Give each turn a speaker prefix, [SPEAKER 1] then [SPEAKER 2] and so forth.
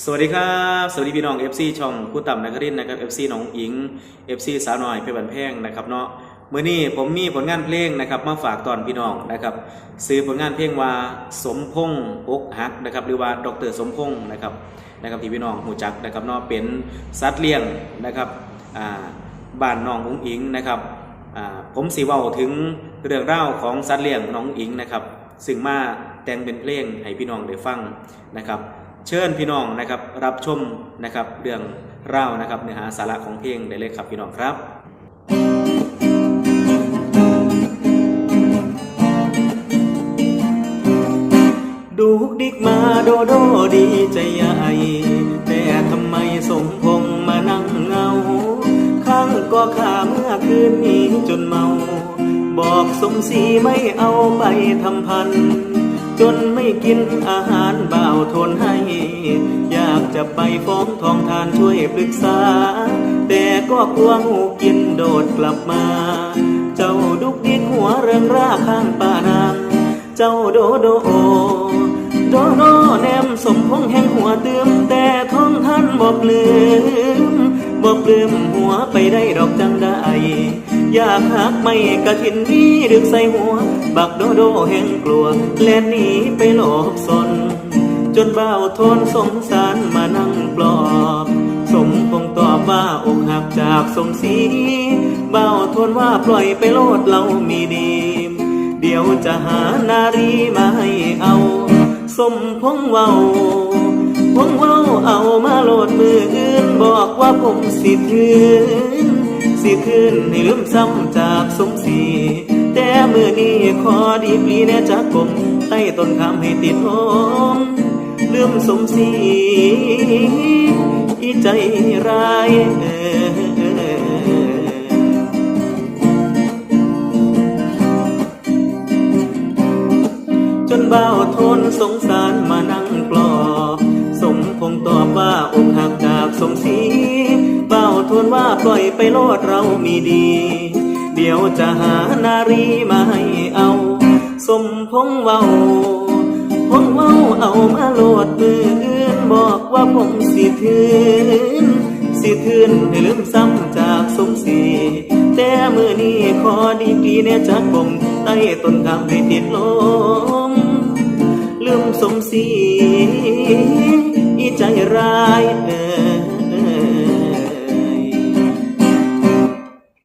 [SPEAKER 1] สวัสดีครับ สวัสดีพี่น้อง FC ช่องคู่ต่ำนักรินนะครับ FC น้องอิง FC สาวน้อยเพชรบันแพงนะครับเนาะมื้อนี้ผมมีผลงานเพลงนะครับมาฝากตอนพี่น้องนะครับซื้อผลงานเพลงว่าสมพงษ์อกหักนะครับหรือว่าดรสมพงษ์นะครับนะครับที่พี่น้องหูจักนะครับเนาะเป็นสัตว์เลี้ยงนะครับบ้านน้องอุ๋งอิงนะครับผมสีเว้าถึงเรื่องราของสัตว์เลี้ยงน้องอิงนะครับซึ่งมาแต่งเป็นเพลงให้พี่น้องได้ฟังนะครับ เชิญพี่น้องนะครับรับชมนะครับเรื่องเล่านะครับเนื้อหาสาระของเพลงได้เลยครับพี่น้องครับดูกดิกมาโดโดดีใจใหญ่แต่ทำไมสมพงษ์มานั่งเงาข้างก็ขาเมื่อคืนนี้จนเมา บอกสมศรีไม่เอาไปทำพัน จนไม่กินอาหารบ่าวทนให้ อยากจะไปฟ้องทองทานช่วยปรึกษา แต่ก็กลัวงูกินโดดกลับมา เจ้าดุกดิกหัวเริงร่าข้างป่านางเจ้าโดโดโอโดโดแนมสมพงแห่งหัวเติมแต่ท้องท่านบอกลืมบอกลืมหัวไปได้ดอกจังได้ อยากหักไม่กระถินนี้ดึกใส่หัว บักโดโดแห่งกลัว แล่นหนีไปหลบซน จนเบาทนสงสารมานั่งปลอบ สมคงตอบว่าอกหักจากสมศรีเบาทนว่าปล่อยไปโลดเรามีดี เดี๋ยวจะหานารีมาให้เอา สมพงเว้าพงเว้าเอามาโหลดมืออื่นบอกว่าผมสิคืนสิคืนให้ลืมซ้ำจากสมศรี ปลีแน่จากผมใต้ต้นคำให้ติดหอมลืมสมศรีอีใจร้ายเอจนเบาทนสงสารมานั่งปลอบสมคงตอบว่าอกหักจากสมศรีเบาทนว่าปล่อยไปโลดเรามีดี เดี๋ยวจะหานารีมาให้ เอาสมพงเว้าพงเว้าเอามาโลดมืออื่นบอกว่าผมสิทืนสิทืนให้ลืมซ้ำจากสมศรีแต่มือนี้ขอดีกรีเนี่ยจากผมใต้ต้นคำให้ติดลมลืมสมศรีอีใจร้าย